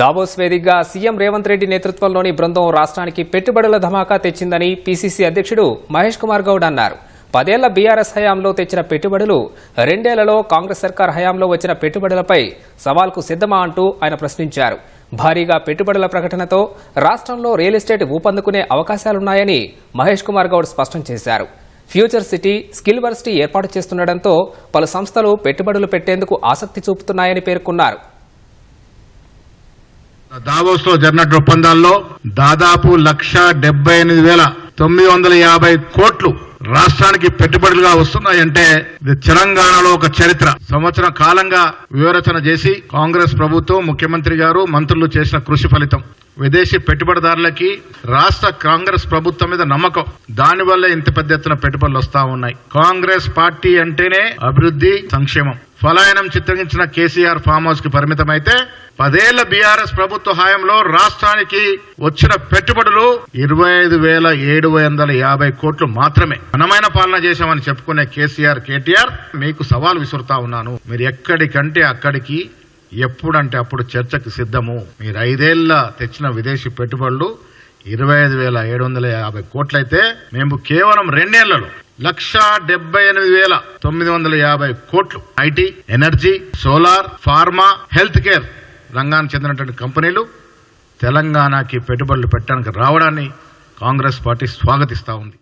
Davos వేదికగా CM Revanth Reddy నేతృత్వంలోని బృందం రాష్ట్రానికి పెట్టుబడుల ధమాకా తెచ్చిందని పీసీసీ అధ్యక్షుడు మహేష్ కుమార్ గౌడ్ అన్నారు. పదేళ్ళ బీఆర్ఎస్ హయాంలో తెచ్చిన పెట్టుబడులు రెండేళ్ళలో కాంగ్రెస్ సర్కార్ హయాంలో వచ్చిన పెట్టుబడులపై సవాల్కు సిద్ధమా అంటూ ఆయన ప్రశ్నించారు. భారీగా పెట్టుబడుల ప్రకటనతో రాష్ట్రంలో రియల్ ఎస్టేట్ ఊపందుకునే అవకాశాలున్నాయని మహేష్ కుమార్ గౌడ్ స్పష్టం చేశారు. ఫ్యూచర్ సిటీ స్కిల్ వర్సిటీ ఏర్పాటు చేస్తుండటంతో పలు సంస్థలు పెట్టుబడులు పెట్టేందుకు ఆసక్తి చూపుతున్నాయని పేర్కొన్నారు. దావోస్లో జరిగినటువంటి ఒప్పందాల్లో దాదాపు లక్ష డెబ్బై ఎనిమిది వేల తొమ్మిది వందల యాభై కోట్లు రాష్ట్రానికి పెట్టుబడులుగా వస్తున్నాయంటే ఇది తెలంగాణలో ఒక చరిత్ర. సంవత్సరం కాలంగా వివరచన చేసి కాంగ్రెస్ ప్రభుత్వం ముఖ్యమంత్రి గారు మంత్రులు చేసిన కృషి ఫలితం. విదేశీ పెట్టుబడిదారులకి రాష్ట్ర కాంగ్రెస్ ప్రభుత్వం మీద నమ్మకం. దానివల్ల ఇంత పెద్ద ఎత్తున పెట్టుబడులు వస్తా ఉన్నాయి. కాంగ్రెస్ పార్టీ అంటేనే అభివృద్ధి సంక్షేమం. ఫలాయనం చిత్రించిన కేసీఆర్ ఫామ్ హౌస్కి పరిమితమైతే పదేళ్ళ బీఆర్ఎస్ ప్రభుత్వ హయాంలో రాష్ట్రానికి వచ్చిన పెట్టుబడులు ఇరవై ఐదు వేల ఏడు వందల యాభై కోట్లు మాత్రమే. ఘనమైన పాలన చేశామని చెప్పుకునే కేసీఆర్ కేటీఆర్ మీకు సవాల్ విసురుతా ఉన్నాను. మీరు ఎక్కడికంటే అక్కడికి ఎప్పుడంటే అప్పుడు చర్చకు సిద్ధము. మీరు ఐదేళ్ళ తెచ్చిన విదేశీ పెట్టుబడులు ఇరవై ఐదు వేల ఏడు వందల యాభై కోట్లయితే మేము కేవలం రెండేళ్ళలో లక్ష డెబ్బై ఎనిమిది వేల తొమ్మిది వందల యాభై కోట్లు IT energy solar pharma health care రంగానికి చెందినటువంటి కంపెనీలు తెలంగాణకి పెట్టుబడులు పెట్టడానికి రావడాన్ని కాంగ్రెస్ పార్టీ స్వాగతిస్తా ఉంది.